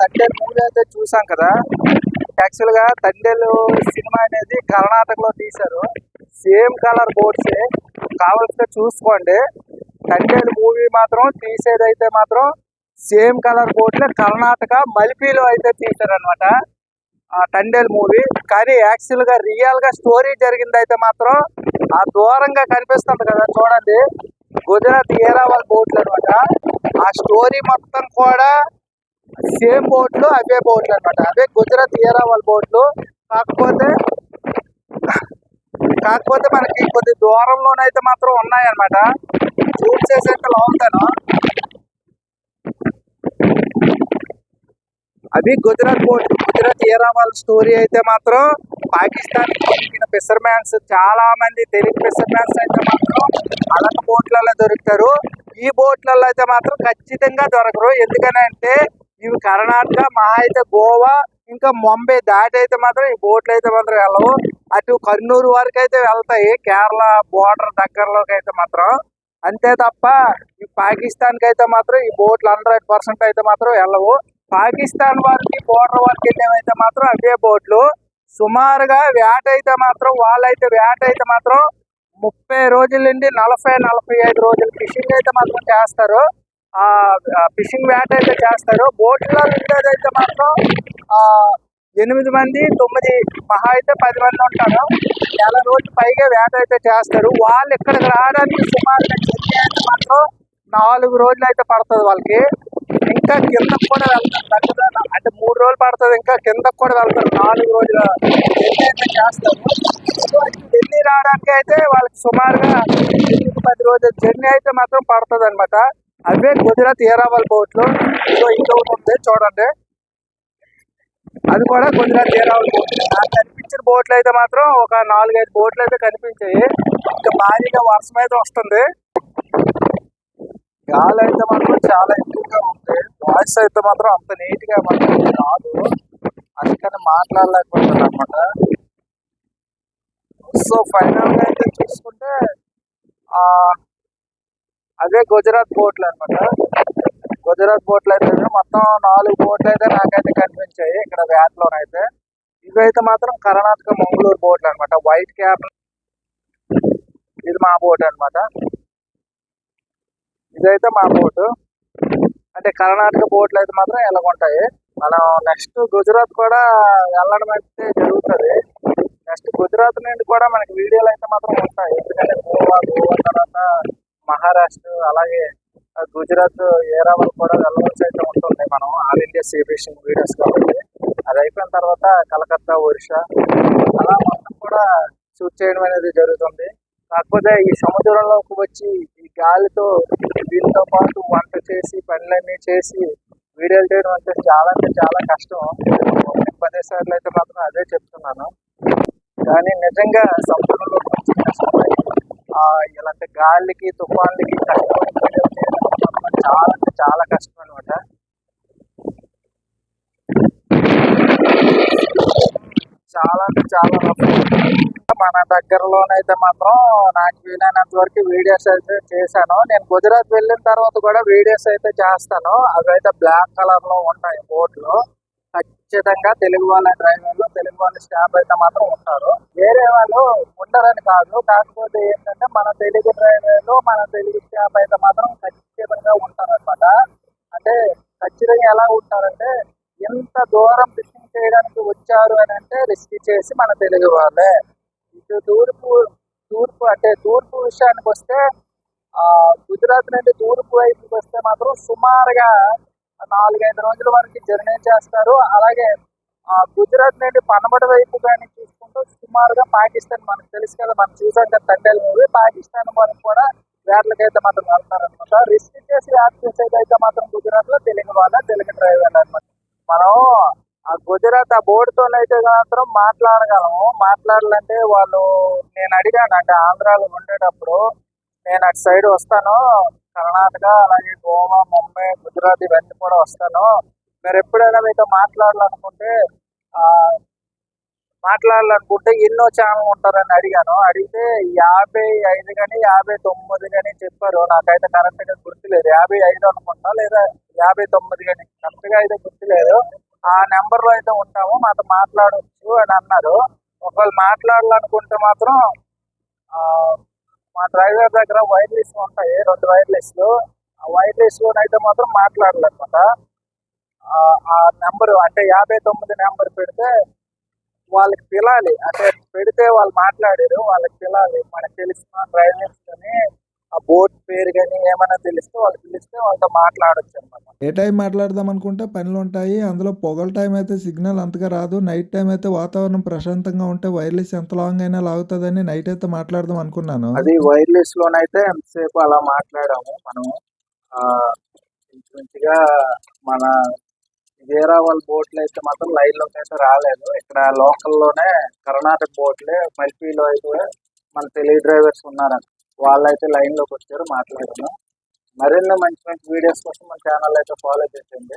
Thandel movie అయితే చూసాం కదా. యాక్చువల్గా తండేలు సినిమా అనేది కర్ణాటకలో తీశారు. సేమ్ కలర్ బోర్డ్స్ కావాల్సితే చూసుకోండి. తండేలు మూవీ మాత్రం తీసేదైతే మాత్రం సేమ్ కలర్ బోర్డులే కర్ణాటక మల్పీలో అయితే తీశారనమాట ఆ తండేల్ మూవీ. కానీ యాక్చువల్గా రియల్గా స్టోరీ జరిగింది అయితే మాత్రం ఆ దూరంగా కనిపిస్తుంది కదా చూడండి. గుజరాత్ ఏరావాల్ బోట్లు అనమాట ఆ స్టోరీ మొత్తం కూడా సేమ్ బోట్లు అవే బోట్లు అనమాట అవే గుజరాత్ ఏరావల్ బోట్లు. కాకపోతే కాకపోతే మనకి కొద్ది దూరంలోనైతే మాత్రం ఉన్నాయన్నమాట. జూమ్ చేసి అయితే లాగుతాను అవి గుజరాత్ బోట్ గుజరాత్ ఏరావాల్ స్టోరీ అయితే మాత్రం పాకిస్తాన్ ఫిషర్ మ్యాన్స్ చాలా మంది తెలుగు ఫిషర్ మ్యాన్స్ అయితే మాత్రం అలాంటి బోట్లలో దొరుకుతారు. ఈ బోట్లలో అయితే మాత్రం ఖచ్చితంగా దొరకరు. ఎందుకనంటే ఇవి కర్ణాటక మహా అయితే గోవా ఇంకా ముంబై. దాటి అయితే మాత్రం ఈ బోట్లు అయితే మాత్రం వెళ్ళవు. అటు కర్నూలు వరకు అయితే వెళ్తాయి. కేరళ బోర్డర్ దగ్గరలోకి అయితే మాత్రం. అంతే తప్ప ఈ పాకిస్తాన్కి అయితే మాత్రం ఈ బోట్లు హండ్రెడ్ పర్సెంట్ అయితే మాత్రం వెళ్ళవు. పాకిస్తాన్ వారికి బోర్డర్ వరకు వెళ్ళేవైతే మాత్రం అవే బోట్లు. సుమారుగా వేట అయితే మాత్రం వాళ్ళైతే వేట అయితే మాత్రం ముప్పై రోజుల నుండి నలభై నలభై ఐదు రోజులు ఫిషింగ్ అయితే మాత్రం చేస్తారు. ఫిషింగ్ వేట అయితే చేస్తారు. బోట్లో ఉండేదైతే మాత్రం ఎనిమిది మంది తొమ్మిది మహా అయితే పది మంది ఉంటారు. నెల రోజులు పైగా వేట అయితే చేస్తారు. వాళ్ళు ఇక్కడికి రావడానికి సుమారుగా జర్నీ అయితే మాత్రం నాలుగు రోజులు అయితే పడుతుంది వాళ్ళకి. ఇంకా కిందకు కూడా వెళ్తారు. అంటే మూడు రోజులు పడుతుంది. ఇంకా కిందకు కూడా వెళ్తారు. నాలుగు రోజులు జర్నీ అయితే చేస్తారు. ఢిల్లీ రావడానికి అయితే వాళ్ళకి సుమారుగా ఎనిమిది పది రోజులు జర్నీ అయితే మాత్రం పడుతుంది అనమాట అవే గుజరాత్ ఏరావల్ బోట్లు సో ఇంకొకటి ఉంది చూడండి. అది కూడా గుజరాత్ ఏరావల్ బోట్ నాకు కనిపించిన బోట్లు అయితే మాత్రం ఒక నాలుగైదు బోట్లు అయితే కనిపించాయి. ఇంకా భారీగా వర్షం అయితే వస్తుంది. గాలి అయితే మాత్రం చాలా ఎక్కువగా ఉంది. వాయిస్ అయితే మాత్రం అంత నీట్గా మాత్రం రాదు. అందుకని మాట్లాడలేకపోతుంది అనమాట సో ఫైనల్గా అయితే చూసుకుంటే ఆ అదే గుజరాత్ బోట్లు అనమాట గుజరాత్ బోట్లు అయితే మొత్తం నాలుగు బోట్లు అయితే నాకైతే కనిపించాయి ఇక్కడ వేటలోనైతే ఇవైతే మాత్రం కర్ణాటక మంగళూరు బోట్లు అనమాట వైట్ క్యాప్ ఇది మా బోట్ అనమాట ఇదైతే మా బోటు అంటే కర్ణాటక బోట్లు అయితే మాత్రం ఎలాగుంటాయి మనం నెక్స్ట్ గుజరాత్ కూడా వెళ్ళడం అయితే జరుగుతుంది. నెక్స్ట్ గుజరాత్ నుండి కూడా మనకి వీడియోలు అయితే మాత్రం ఉంటాయి. ఎందుకంటే గోవా గోవా తర్వాత మహారాష్ట్ర అలాగే గుజరాత్ ఏరావల్ కూడా వెళ్ళవలసి అయితే ఉంటుంది మనం. All India sea fishing videos కాబట్టి. అది అయిపోయిన తర్వాత కలకత్తా ఒరిస్సా అలా మొత్తం కూడా షూట్ చేయడం అనేది జరుగుతుంది. కాకపోతే ఈ సముద్రంలోకి వచ్చి ఈ గాలితో దీంతో పాటు వంట చేసి పనులన్నీ చేసి వీడియోలు చేయడం అంటే చాలా అంటే చాలా కష్టం. నేను సార్లు అయితే మాత్రం అదే చెప్తున్నాను. కానీ నిజంగా సముద్రంలో ఇలాంటి గాలికి తుఫాన్లకి కష్టపడి చాలా అంటే చాలా కష్టం అనమాట చాలా అంటే చాలా రఫ్ మన దగ్గరలోనైతే మాత్రం నాకు వీలైనంత వరకు వీడియోస్ అయితే చేశాను. నేను గుజరాత్ వెళ్ళిన తర్వాత కూడా వీడియోస్ అయితే చేస్తాను. అవి అయితే బ్లాక్ కలర్లో ఉంటాయి బోట్లు ఖచ్చితంగా తెలుగు వాళ్ళ డ్రైవర్లు తెలుగు వాళ్ళ స్టాఫ్ అయితే మాత్రం ఉంటారు. వేరే వాళ్ళు ఉండరని కాదు. కాకపోతే ఏంటంటే మన తెలుగు డ్రైవర్లు మన తెలుగు స్టాఫ్ అయితే మాత్రం ఖచ్చితంగా ఉంటారన్నమాట. అంటే ఖచ్చితంగా ఎలా ఉంటారంటే ఎంత దూరం ఫిషింగ్ చేయడానికి వచ్చారు అని అంటే రిస్క్ చేసి మన తెలుగు వాళ్ళే. ఇటు తూర్పు తూర్పు అంటే తూర్పు విషయానికి వస్తే గుజరాత్ నుండి తూర్పు వైపుకి వస్తే మాత్రం సుమారుగా నాలుగైదు రోజుల వరకు జర్నీ చేస్తారు. అలాగే ఆ గుజరాత్ నుండి పనబడ వైపు కానీ చూసుకుంటూ సుమారుగా పాకిస్తాన్ మనకు తెలుసు కదా మనం చూసాం కదా తండేల్ మూవీ. పాకిస్తాన్ వరకు కూడా వేటలకైతే మాత్రం వెళ్తారనమాట రిస్క్ చేసి వేట చేసేది అయితే మాత్రం గుజరాత్లో తెలుగు వాళ్ళ తెలుగు డ్రైవర్ అనమాట. మనం ఆ గుజరాత్ ఆ బోర్డుతో అయితే మాత్రం మాట్లాడగలము. మాట్లాడాలంటే వాళ్ళు నేను అడిగాను అంటే ఆంధ్రాలో ఉండేటప్పుడు నేను అటు సైడ్ వస్తాను. కర్ణాటక అలాగే గోవా ముంబై గుజరాత్ ఇవన్నీ కూడా వస్తాను. మీరు ఎప్పుడైనా మీతో మాట్లాడాలనుకుంటే మాట్లాడాలనుకుంటే ఎన్నో ఛానల్ ఉంటారని అడిగాను. అడిగితే యాభై ఐదు కానీ యాభై తొమ్మిది కానీ చెప్పారు. నాకైతే కరెక్ట్గా గుర్తులేదు. యాభై ఐదు అనుకుంటా లేదా యాభై తొమ్మిది కానీ కరెక్ట్గా అయితే గుర్తులేదు. ఆ నెంబర్లో అయితే ఉంటాము. మాతో మాట్లాడవచ్చు అని అన్నారు. ఒకవేళ మాట్లాడాలనుకుంటే మాత్రం మా డ్రైవర్ దగ్గర వైర్లెస్ ఉంటాయి రెండు వైర్లెస్ ఆ వైర్లెస్ అయితే మాత్రం మాట్లాడలేకుండా ఆ నెంబరు అంటే యాభై తొమ్మిది నెంబర్ పెడితే వాళ్ళకి పిలాలి. అంటే పెడితే వాళ్ళు మాట్లాడారు వాళ్ళకి పిలాలి. మనకు తెలిసిన డ్రైవర్స్ కానీ ఆ బోట్ పేరు కానీ ఏమైనా తెలిస్తే వాళ్ళు పిలిస్తే వాళ్ళతో మాట్లాడొచ్చు అనమాట ఏ టైం మాట్లాడదాం అనుకుంటే పనులు ఉంటాయి అందులో పొగల టైం అయితే సిగ్నల్ అంతగా రాదు నైట్ టైం అయితే వాతావరణం ప్రశాంతంగా ఉంటే వైర్లెస్ ఎంత లాంగ్ అయినా లాగుతుందని నైట్ అయితే మాట్లాడదాం అనుకున్నాను. అది వైర్లెస్ లోనైతే ఎంతసేపు అలా మాట్లాడాము మనం ఆ ఇంచుమించుగా మన వేరావల్ బోట్లు అయితే మాత్రం లైన్లోకి అయితే రాలేదు. ఇక్కడ లోకల్లోనే కర్ణాటక బోట్లే మల్పీలో అయితే మన తెలుగు డ్రైవర్స్ ఉన్నారు వాళ్ళైతే లైన్లోకి వచ్చారు మాట్లాడము. మరిన్ని మంచి మంచి వీడియోస్ కోసం మన ఛానల్ అయితే ఫాలో చేయండి